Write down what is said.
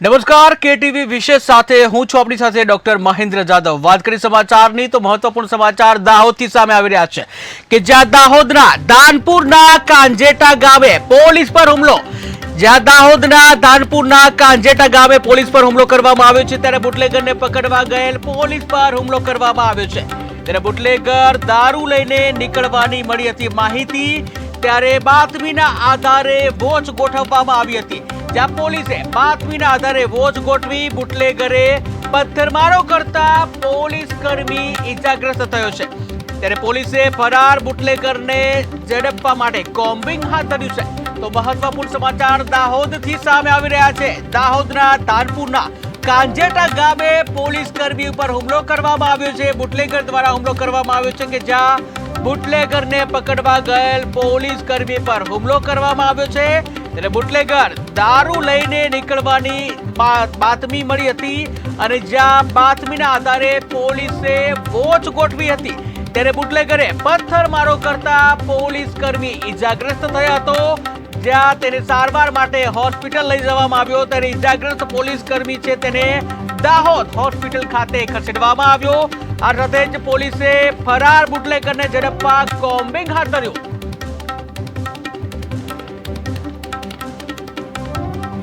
નમસ્કાર, કેટીવી વિશેષ સાથે હું છું આપણી સાથે ડોક્ટર મહેન્દ્ર જાદવ. વાત કરી સમાચારની તો મહત્વપૂર્ણ સમાચાર દાહોદથી સામે આવી રહ્યા છે કે જ્યાં દાહોદના દાનપુરના કાંજેટા ગામે પોલીસ પર હુમલો. જ્યાં દાહોદના દાનપુરના કાંજેટા ગામે પોલીસ પર હુમલો કરવામાં આવ્યો છે, ત્યારે બુટલેગરને પકડવા ગયેલ પોલીસ પર હુમલો કરવામાં આવ્યો છે. ત્યારે બુટલેગર દારૂ લઈને નીકળવાની મળી હતી માહિતી ત્યારે બાતમીના આધારે વોચ ગોઠવવામાં આવી હતી, જ્યાં પોલીસે બાતમીના આધારે વોચ ગોઠવી બુટલેગરે પથ્થરમારો કરતા પોલીસ કર્મી ઈજાગ્રસ્ત થયો છે. ત્યારે પોલીસે ફરાર બુટલેગરને ઝડપવા માટે કોમ્બિંગ હાથ ધર્યું છે. તો મહત્વપૂર્ણ સમાચાર દાહોદથી સામે આવી રહ્યા છે. દાહોદના તાનપુરના કાંજેટા ગામે પોલીસ કર્મી ઉપર હુમલો કરવામાં આવ્યો છે. બુટલેગર દ્વારા હુમલો કરવામાં આવ્યો છે કે જ્યાં બુટલેગરને પકડવા ગયેલ પોલીસ કર્મી પર હુમલો કરવામાં આવ્યો છે. ત્યારે બુટલેગર દારૂ લઈને નીકળવાની બાતમી મળી હતી અને જ્યાં બાતમીના આધારે પોલીસે વોચ ગોઠવી હતી. ત્યારે બુટલેગરે પથ્થરમારો કરતા પોલીસ કર્મી ઈજાગ્રસ્ત થયો હતો. જ્યાં તેને સારવાર માટે હોસ્પિટલ લઈ જવામાં આવ્યો. ત્યારે ઈજાગ્રસ્ત પોલીસ કર્મી છે તેને દાહોદ હોસ્પિટલ ખાતે ખસેડવામાં આવ્યો. આ સાથે જ પોલીસે ફરાર બુટલેકરને ઝડપવા કોમ્બિંગ હાથ ધર્યું.